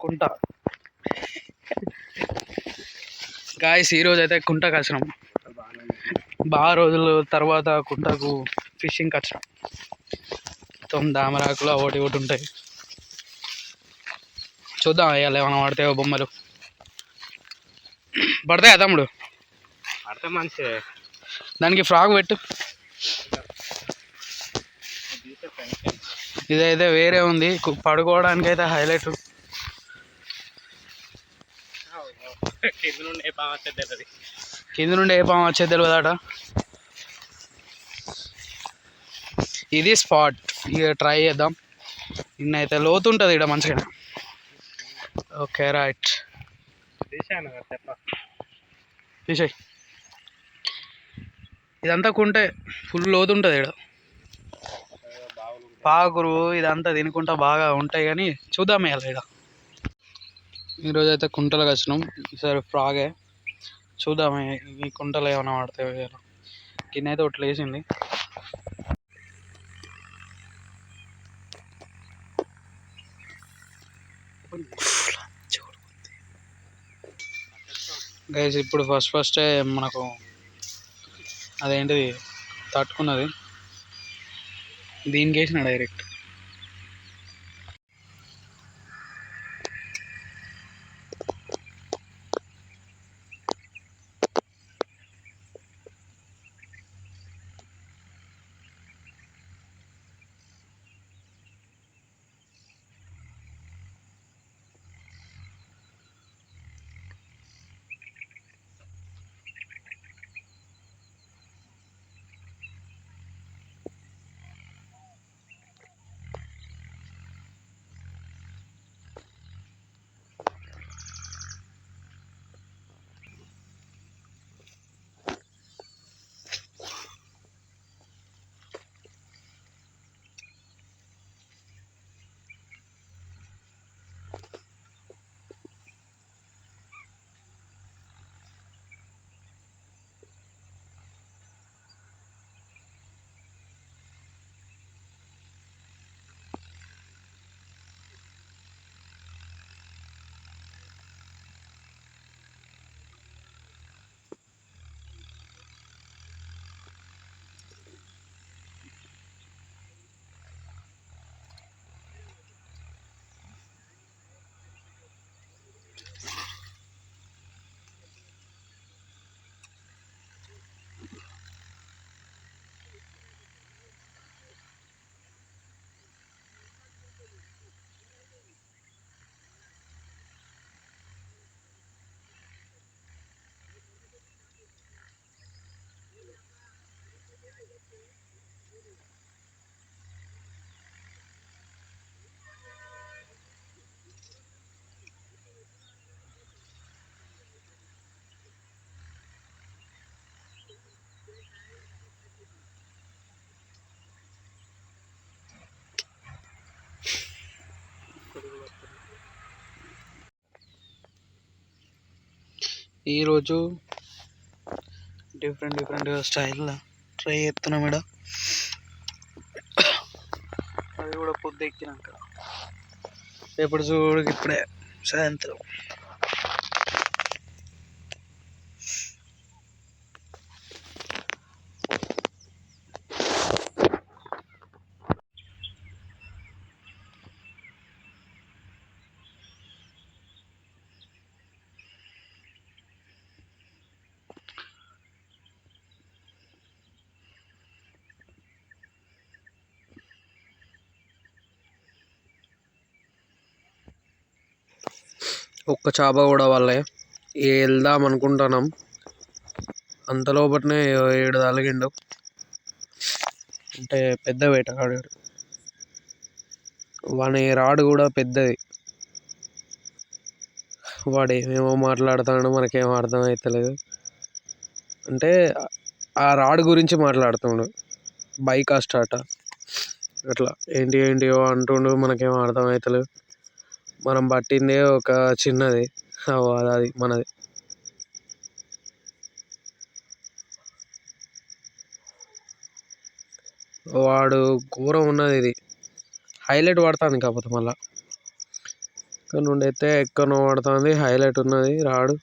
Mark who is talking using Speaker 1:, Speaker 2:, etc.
Speaker 1: కుంట. Guys ఈరోజు అయితే కుంటకు వచ్చినాం బాగా రోజుల తర్వాత కుంటకు ఫిషింగ్కి వచ్చినాం మొత్తం దామరాకులు ఒకటి ఒకటి ఉంటాయి. చూద్దాం ఇవాళ ఏమైనా పడతాయో బొమ్మలు. పడతాయా తమ్ముడు?
Speaker 2: అర్థ మంచిదే.
Speaker 1: దానికి ఫ్రాక్ పెట్టు. ఇదైతే వేరే ఉంది. పడుకోవడానికి అయితే హైలైట్
Speaker 2: కింద నుండి ఏ పాము వచ్చేది తెలియదు
Speaker 1: కింద నుండి ఏ పాము వచ్చేది తెలియదట ఇది స్పాట్. ఇక ట్రై చేద్దాం. ఇన్నైతే లోతు ఉంటుంది ఇక్కడ మంచిగా. Okay right. తీసేయి. ఇదంతా కుంటే ఫుల్ లోతు ఉంటుంది ఇక్కడ పాకురు ఇదంతా తినుకుంటా బాగా ఉంటాయి కానీ చూద్దాం ఇవాళ ఇక్కడ ఈరోజు అయితే కుంటలు కసినాం ఈసారి ఫ్రాగే. చూద్దాం ఈ- కుంటలు ఏమైనా పడతాయో గిన్నె అయితే ఒకటి లేచింది. గైస్ ఇప్పుడు ఫస్ట్ ఫస్టే మనకు అదేంటిది? తట్టుకున్నది. దీనికి వేసిన డైరెక్ట్ ఈరోజు డిఫరెంట్ డిఫరెంట్ స్టైల్లో ట్రై చేస్తున్నాం ఇక్కడ అది కూడా పొద్దు ఎక్కినాక. ఎప్పుడు చూడు ఇప్పుడే సాయంత్రం. ఒక్క చేప కూడా వాళ్ళే వెళ్దాం అనుకుంటున్నాం. అంతలోపట్నే ఏడు తలిగిండు అంటే పెద్ద వేటగాడు వాని రాడు కూడా పెద్దది. వాడు ఏమేమో మాట్లాడుతాడు మనకేం అర్థం అవుతలేదు అంటే ఆ రాడ్ గురించి మాట్లాడుతుండు. బైక్ ఆ స్టార్ట్? అట్లా. ఏంటి ఏంటి అంటుండు మనకేం అర్థం అవుతలేదు మనం పట్టిందే ఒక చిన్నది. అది అది మనది. వాడు ఘోరం ఉన్నది ఇది. హైలైట్ పడుతుంది కాకపోతే మళ్ళా. ఇక్కడ నుండి అయితే ఎక్కడనో పడుతుంది. హైలైట్ ఉన్నది. రాడు.